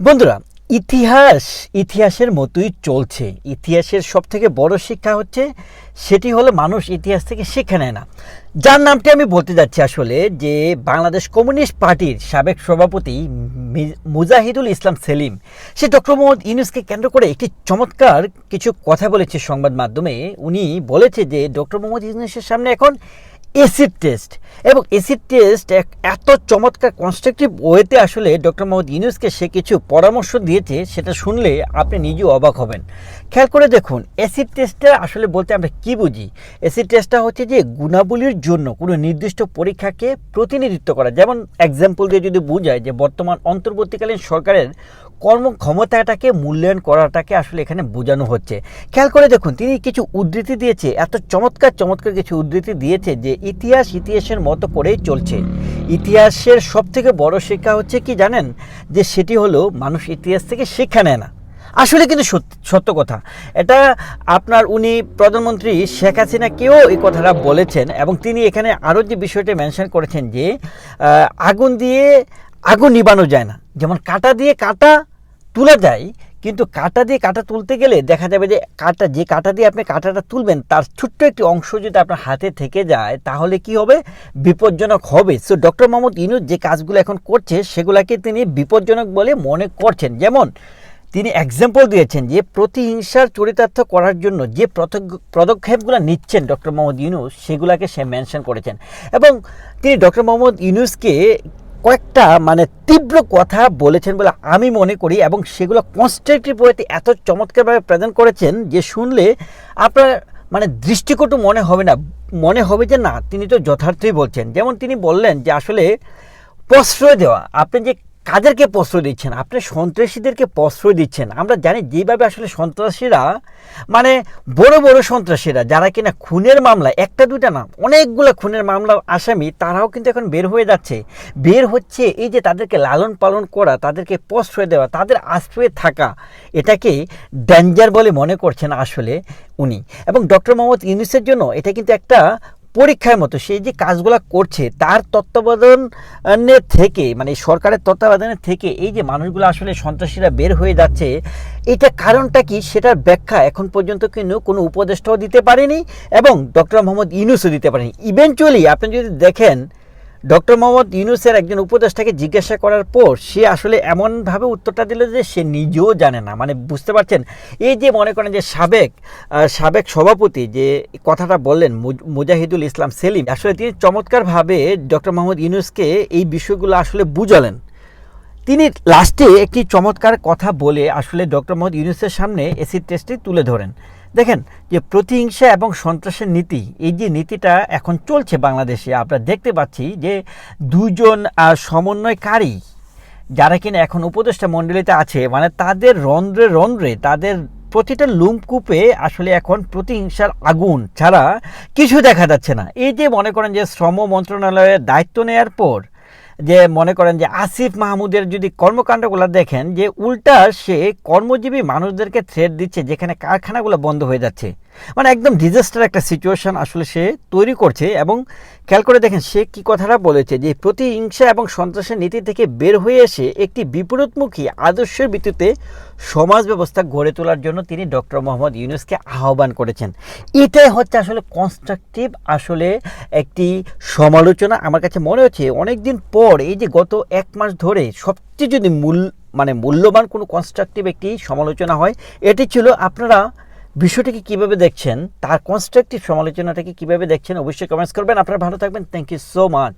বন্ধুরা, ইতিহাস, ইতিহাসের মতোই চলছে। ইতিহাসের সব থেকে বড় শিক্ষা হচ্ছে, সেটি হলো মানুষ ইতিহাস থেকে শিক্ষা নেয় না। যার নামটি আমি বলতে যাচ্ছি আসলে যে বাংলাদেশ কমিউনিস্ট পার্টির সাবেক সভাপতি মুজাহিদুল ইসলাম সেলিম। সে ডক্টর মোহাম্মদ ইউনুসকে কেন্দ্র করে একটি চমৎকার কিছু কথা বলেছে সংবাদ মাধ্যমে। উনি বলেছে যে, ডক্টর মোহাম্মদ ইউনুসের সামনে এখন এসিড টেস্ট এবং এসিড টেস্ট এক এত চমৎকার কনস্ট্রাকটিভ ওয়েতে আসলে ডক্টর মোহাম্মদ ইউনুসকে সে কিছু পরামর্শ দিয়েছে, সেটা শুনলে আপনি নিজেও অবাক হবেন। খেয়াল করে দেখুন অ্যাসিড টেস্টটা আসলে বলতে আমরা কি বুঝি? অ্যাসিড টেস্টটা হচ্ছে যে গুণাবলীর জন্য কোনো নির্দিষ্ট পরীক্ষাকে প্রতিনিধিত্ব করা। যেমন এক্সাম্পল দিয়ে যদি বোঝায় যে বর্তমান অন্তর্বর্তীকালীন সরকারের কর্মক্ষমতাটাকে মূল্যায়ন করাটাকে আসলে এখানে বোঝানো হচ্ছে। খেয়াল করে দেখুন, তিনি কিছু উদ্ধৃতি দিয়েছে, এত চমৎকার চমৎকার কিছু উদ্ধৃতি দিয়েছে যে ইতিহাস ইতিহাসের মতো করেই চলছে। ইতিহাসের সব থেকে বড় শিক্ষা হচ্ছে কি জানেন? যে সেটি হলো মানুষ ইতিহাস থেকে শিক্ষা নেয় না। আসলে কিন্তু সত্য- সত্য কথা। এটা আপনার উনি প্রধানমন্ত্রী শেখ হাসিনাকেও এই কথাটা বলেছেন এবং তিনি এখানে আরও যে বিষয়টা মেনশন করেছেন যে আগুন দিয়ে আগুন নিবানো যায় না। যেমন কাটা দিয়ে কাটা তোলা যায় কিন্তু কাটা দিয়ে কাটা তুলতে গেলে দেখা যাবে যে কাটা যে কাটা দিয়ে আপনি কাটাটা তুলবেন, তার ছোট্ট একটি অংশ যদি আপনার হাতে থেকে যায়, তাহলে কি হবে? বিপজ্জনক হবে। সো ডক্টর মোহাম্মদ ইনুজ যে কাজগুলো এখন করছে, সেগুলোকে তিনি বিপজ্জনক বলে মনে করছেন। যেমন, তিনি এক্সাম্পল দিয়েছেন যে প্রতিহিংসার চরিতার্থ করার জন্য যে পদক্ষেপগুলো নিচ্ছেন ডক্টর মোহাম্মদ ইউনুস সেগুলোকে সে মেনশন করেছেন। এবং তিনি ডক্টর মোহাম্মদ ইউনুসকে কয়েকটা মানে তীব্র কথা বলেছেন বলে আমি মনে করি এবং সেগুলো কনস্ট্রাকটিভ ওয়েতে এত চমৎকারভাবে প্রেজেন্ট করেছেন যে শুনলে আপনার মানে দৃষ্টিকটু মনে হবে না, মনে হবে যে না, তিনি তো যথার্থই বলছেন। যেমন তিনি বললেন যে আসলে প্রশ্রয় দেওয়া, আপনি যে কাদেরকে প্রশ্রয় দিচ্ছেন? আপনি সন্ত্রাসীদেরকে প্রশ্রয় দিচ্ছেন। আমরা জানি যেভাবে আসলে সন্ত্রাসীরা মানে বড় বড় সন্ত্রাসীরা, যারা কিনা খুনের মামলা, একটা দুইটা না, অনেকগুলো খুনের মামলা আসামি, তারাও কিন্তু এখন বের হয়ে যাচ্ছে। বের হচ্ছে এই যে তাদেরকে লালন পালন করা, তাদেরকে প্রশ্রয় দেওয়া, তাদের আশ্রয়ে থাকা, এটাকে ডেঞ্জার বলে মনে করছেন আসলে উনি। এবং ডক্টর মোহাম্মদ ইউনুসের জন্য এটা কিন্তু একটা পরীক্ষার মতো সেই যে কাজগুলো করছে, তার তত্ত্বাবধানের থেকে মানে সরকারের তত্ত্বাবধানের থেকে এই যে মানুষগুলো আসলে সন্ত্রাসীরা বের হয়ে যাচ্ছে, এটা কারণটা কি? সেটার ব্যাখ্যা এখন পর্যন্ত কিন্তু কোনো উপদেষ্টাও দিতে পারেনি এবং ডক্টর মোহাম্মদ ইউনুসও দিতে পারেনি। ইভেনচুয়ালি আপনি যদি দেখেন ডক্টর মোহাম্মদ ইউনুসের একজন উপদেষ্টাকে জিজ্ঞাসা করার পর সে আসলে এমনভাবে উত্তরটা দিল যে সে নিজেও জানে না। মানে বুঝতে পারছেন? এই যে মনে করেন যে সাবেক সাবেক সভাপতি যে কথাটা বললেন, মুজ- মুজাহিদুল ইসলাম সেলিম, আসলে তিনি চমৎকারভাবে ডক্টর মোহাম্মদ ইউনুসকে এই বিষয়গুলো আসলে বুঝালেন। তিনি লাস্টে একটি চমৎকার কথা বলে আসলে ডক্টর মোহাম্মদ ইউনুসের সামনে এসিড টেস্টটি তুলে ধরেন। দেখেন যে প্রতিহিংসা এবং সন্ত্রাসের নীতি, এই যে নীতিটা এখন চলছে বাংলাদেশে, আমরা দেখতে পাচ্ছি যে দুজন সমন্বয়কারী, যারা কিনা এখন উপদেষ্টা মণ্ডলীতে আছে মানে তাদের রন্ধ্রে রন্ধ্রে, তাদের প্রতিটা লুমকূপে আসলে এখন প্রতিহিংসার আগুন ছাড়া কিছু দেখা যাচ্ছে না। এই যে মনে করেন যে শ্রম মন্ত্রণালয়ের দায়িত্ব নেওয়ার পর যে মনে করেন যে আসিফ মাহমুদের যদি কর্মকাণ্ডগুলো দেখেন, যে উল্টা সে কর্মজীবী মানুষদেরকে থ্রেট দিচ্ছে, যেখানে কারখানাগুলো বন্ধ হয়ে যাচ্ছে। মানে একদম ডিজাস্টার একটা সিচুয়েশন আসলে সে তৈরি করছে এবং খেয়াল করে দেখেন সে কি কথাটা বলেছে যে প্রতিহিংসা এবং সন্ত্রাসের নীতি থেকে বের হয়ে এসে একটি বিপরীতমুখী আদর্শের ভিত্তিতে সমাজ ব্যবস্থা গড়ে তোলার জন্য তিনি ডক্টর মোহাম্মদ ইউনুসকে আহ্বান করেছেন। এটাই হচ্ছে আসলে কনস্ট্রাকটিভ আসলে একটি সমালোচনা। আমার কাছে মনে হচ্ছে অনেক দিন পর এই যে গত এক মাস ধরে সবচেয়ে যদি মূল মানে মূল্যবান কোনো কনস্ট্রাকটিভ একটি সমালোচনা হয়, এটি ছিল আপনারা বিষয়টিকে কীভাবে দেখছেন, তার কনস্ট্রাকটিভ সমালোচনাটাকে কীভাবে দেখছেন, অবশ্যই কমেন্টস করবেন। আপনারা ভালো থাকবেন। Thank you so much